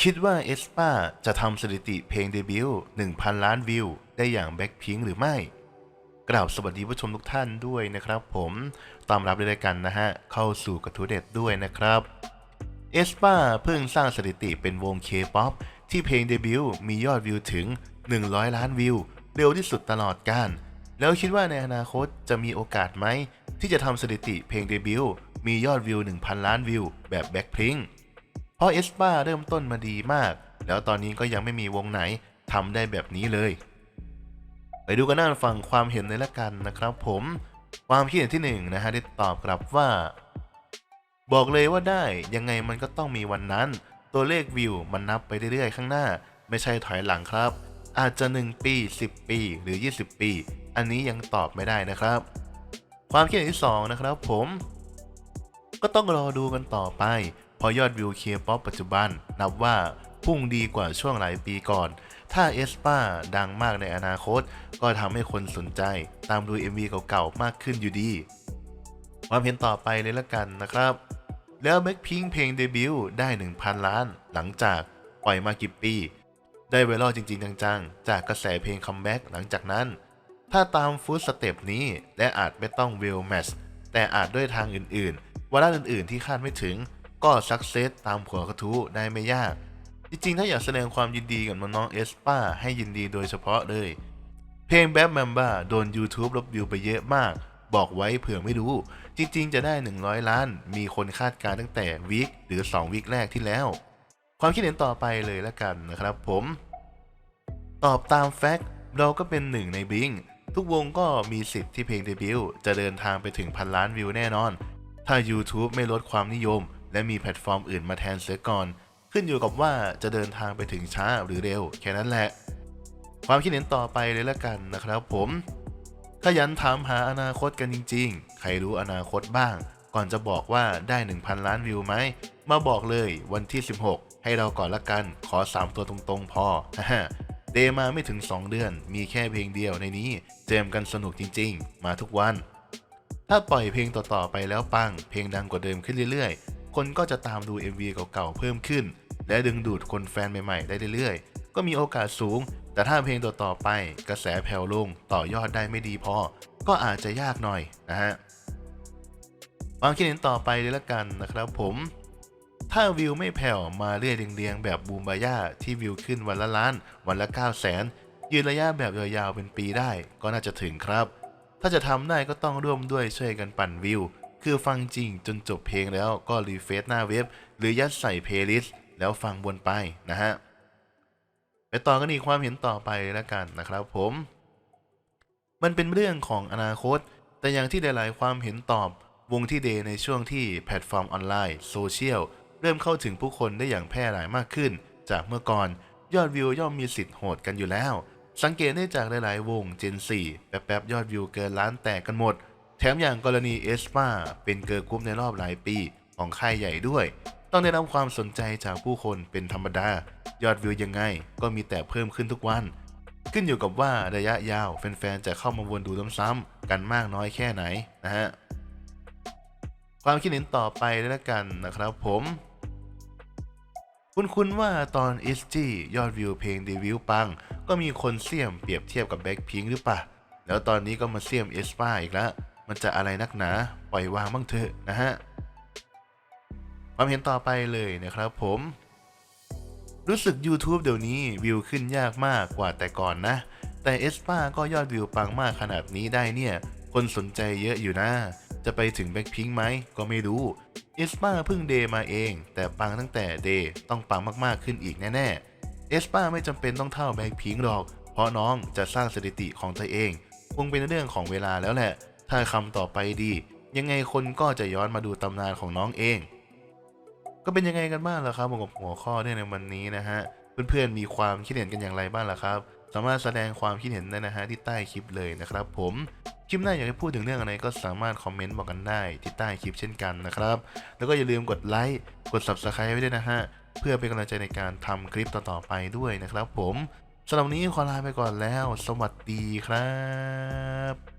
คิดว่าเอสปาจะทำสถิติเพลงเดบิวต์1,000 ล้านวิว ได้อย่างแบ็คพิงหรือไม่กราบสวัสดีผู้ชมทุกท่านด้วยนะครับผมตามรับด้วยกันนะฮะ เข้าสู่กระทู้เด็ดด้วยนะครับเอสปาเพิ่งสร้างสถิติเป็นวงเคป๊อปที่เพลงเดบิวต์มียอดวิวถึง 100 ล้านวิว เร็วที่สุดตลอดกาลแล้วคิดว่าในอนาคตจะมีโอกาสไหม ที่จะทำสถิติเพลงเดบิวต์มียอดวิว 1,000 ล้านวิว แบบแบ็คพิงเพ ราะเอสปาเริ่มต้นมาดีมาก แล้วตอนนี้ก็ยังไม่มีวงไหนทำได้แบบนี้เลย ไปดูกันน้าฟังความเห็นเลยละกันนะครับผมความคิดเห็นที่หนึ่งนะฮะได้ตอบกลับว่า บอกเลยว่าได้ยังไงมันก็ต้องมีวันนั้น ตัวเลขวิวมันนับไปเรื่อยๆ ข้างหน้า ไม่ใช่ถอยหลังครับ อาจจะ 1 ปี 10 ปีหรือ 20 ปี อันนี้ยังตอบไม่ได้นะครับ ความคิดเห็นที่สองนะครับผม ก็ต้องรอดูกันต่อไป เพราะยอดวิวเคป๊อปปัจจุบัน นับว่าพุ่งดีกว่าช่วงหลายปีก่อน ถ้าเอสปาดังมากในอนาคต ก็ทำให้คนสนใจตามดู MV เก่าๆ มากขึ้นอยู่ดี ความเห็นต่อไปเลยละกันนะครับ แล้วแบ็คพิงเพลงเดบิวต์ได้ 1,000 ล้าน หลังจากปล่อยมากี่ปี ได้ไวรัลจริงๆ จังๆ จากกระแสเพลงคัมแบ็กหลังจากนั้น ถ้าตามฟูดสเต็ปนี้และอาจไม่ต้องเวลแมชแต่อาจด้วยทางอื่นๆวาระอื่นๆที่คาดไม่ถึง ก็สักเซสตามหัวกระทู้ได้ไม่ยาก จริงๆ ถ้าอยากแสดงความยินดีกับน้องเอสป้าให้ยินดีโดยเฉพาะเลย เพลงแบ b แมมบ้าโดน YouTube ลบวิวไปเยอะมาก บอกไว้เผื่อไม่รู้ จริงๆ จะได้ 100 ล้าน มีคนคาดการณ์ตั้งแต่วีคหรือ 2 วีคแรกที่แล้ว ความคิดเห็นต่อไปเลยละกันนะครับผม ตอบตามแฟกต์เราก็เป็นหนึ่งในบิงทุกวงก็มีสิทธิ์ที่เพลงเดบิวต์จะเดินทางไปถึงพันล้านวิวแน่นอน ถ้า YouTube ไม่ลดความนิยม และมีแพลตฟอร์มอื่นมาแทนเสียก่อน ขึ้นอยู่กับว่าจะเดินทางไปถึงช้าหรือเร็ว แค่นั้นแหละ ความคิดเห็นต่อไปเลยละกันนะครับผมขยันถามหาอนาคตกันจริง ๆ ใครรู้อนาคตบ้าง ก่อนจะบอกว่าได้ 1,000 ล้านวิวไหม มาบอกเลยวันที่ 16 ให้เราก่อนละกัน ขอ 3 ตัวตรงๆ พอเดมาไม่ถึง 2 เดือน มีแค่เพลงเดียวในนี้ เจมกันสนุกจริง ๆ มาทุกวัน ถ้าปล่อยเพลงต่อๆไปแล้วปัง เพลงดังกว่าเดิมขึ้นเรื่อยๆ คนก็จะตามดู MV เก่าๆเพิ่มขึ้น และดึงดูดคนแฟนใหม่ๆ ได้เรื่อยๆ ก็มีโอกาสสูง แต่ถ้าเพลงต่อๆไป กระแสแผ่วลงต่อยอดได้ไม่ดีพอ ก็อาจจะยากหน่อยนะฮะความคิดเห็นต่อไปเลยละกันนะครับผม ถ้าวิวไม่แผ่วมาเรื่อยเรียงๆ แบบบูมบาย่าที่วิวขึ้นวันละล้าน วันละ 9 0 0แสนยืนระยะแบบยาวๆเป็นปีได้ ก็น่าจะถึงครับ ถ้าจะทำได้ก็ต้องร่วมด้วยช่วยกันปั่นวิว คือฟังจริงจนจบเพลงแล้วก็รีเฟซหน้าเว็บ หรือยัดใส่เพลย์ลิสต์แล้วฟังวนไปนะฮะ ไปต่อกันอีกความเห็นต่อไปแล้วกันนะครับผม มันเป็นเรื่องของอนาคต แต่อย่างที่หลาย ๆ ความเห็นตอบวงที่เดย์ในช่วงที่แพลตฟอร์มออนไลน์โซเชียลเริ่มเข้าถึงผู้คนได้อย่างแพร่หลายมากขึ้น จากเมื่อก่อนยอดวิวย่อมมีสิทธิ์โหดกันอยู่แล้ว สังเกตได้จากหลาย ๆ วง Gen 4แป๊บๆยอดวิวเกินล้านแตกกันหมด แถมอย่างกรณีเอสปาเป็นเกิร์ลกรุ๊ปในรอบหลายปีของค่ายใหญ่ด้วย ต้องได้รับความสนใจจากผู้คนเป็นธรรมดา ยอดวิวยังไงก็มีแต่เพิ่มขึ้นทุกวัน ขึ้นอยู่กับว่าระยะยาวแฟนๆจะเข้ามาวนดูซ้ำๆกันมากน้อยแค่ไหนนะฮะความคิดเห็นต่อไปเลยละกันนะครับผมคุณคุณว่าตอน s g ยอดวิวเพลงเดวิวปัง ก็มีคนเสี่ยมเปรียบเทียบกับแบ็คพิงหรือปะแล้วตอนนี้ก็มาเสี่ยมเอสปาอีกแล้ว มันจะอะไรนักหนา ปล่อยวางบ้างเถอะนะฮะ ความเห็นต่อไปเลยนะครับผม รู้สึก YouTube เดี๋ยวนี้วิวขึ้นยากมากกว่าแต่ก่อนนะ แต่เอสปาก็ยอดวิวปังมากขนาดนี้ได้เนี่ย คนสนใจเยอะอยู่นะ จะไปถึงแบ็คพิงไหมก็ไม่รู้เอสปาเพิ่งเดมาเอง แต่ปังตั้งแต่เดต้องปังมากๆขึ้นอีกแน่ๆเอสปาไม่จำเป็นต้องเท่าแบ็คพิงหรอก เพราะน้องจะสร้างสถิติของตัวเองคงเป็นเรื่องของเวลาแล้วแหละ ถ้าคำต่อไปดี ยังไงคนก็จะย้อนมาดูตำนานของน้องเอง ก็เป็นยังไงกันบ้างล่ะครับกับหัวข้อในวันนี้นะฮะ เพื่อนๆมีความคิดเห็นกันอย่างไรบ้างล่ะครับ สามารถแสดงความคิดเห็นได้นะฮะที่ใต้คลิปเลยนะครับ ผมคลิปหน้าอยากให้พูดถึงเรื่องอะไรก็สามารถคอมเมนต์บอกกันได้ที่ใต้คลิปเช่นกันนะครับ แล้วก็อย่าลืมกดไลค์ กด subscribe ไว้ด้วยนะฮะ เพื่อเป็นกำลังใจในการทำคลิปต่อๆไปด้วยนะครับผมสำหรับนี้ขอลาไปก่อนแล้ว สวัสดีครับ